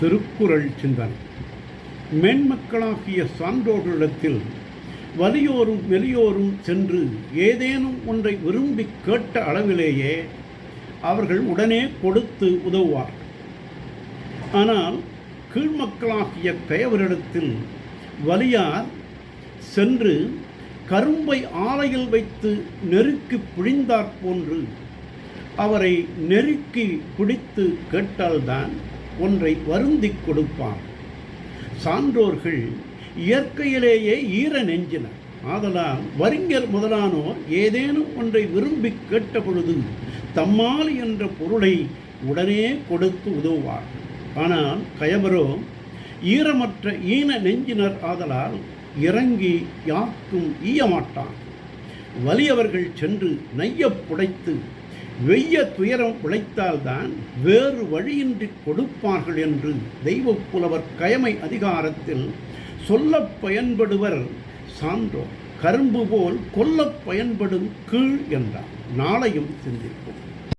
திருக்குறள் சிந்தனை. மேன்மக்களாகிய சான்றோர்களிடத்தில் வலியோரும் மெலியோரும் சென்று ஏதேனும் ஒன்றை விரும்பி கேட்ட அளவிலேயே அவர்கள் உடனே கொடுத்து உதவுவார் ஆனால் கீழ்மக்களாகிய கயவரிடத்தில் வலியார் சென்று கரும்பை ஆலையில் வைத்து நெருக்கி பிழிந்தாற் போன்று அவரை நெருக்கி பிடித்து கேட்டால்தான் ஒன்றை வருந்திக் கொடுப்பான். சான்றோர்கள் இயற்கையிலேயே ஈர நெஞ்சினர் ஆதலால் வரிஞர் முதலானோர் ஏதேனும் ஒன்றை விரும்பி கேட்ட பொழுது தம்மால் என்ற பொருளை உடனே கொடுத்து உதவுவார் ஆனால் கயவரோ ஈரமற்ற ஈன நெஞ்சினர் ஆதலால் இறங்கி யாக்கும் ஈயமாட்டான். வலியவர்கள் சென்று நையப் புடைத்து வெய்ய துயரம் உழைத்தால்தான் வேறு வழியின்றி கொடுப்பார்கள் என்று தெய்வ புலவர் கயமை அதிகாரத்தில் சொல்ல பயன்படுவர் சான்றோர் கரும்பு போல் கொல்ல பயன்படும் கீழ் என்றார். நாளையும் சிந்திப்போம்.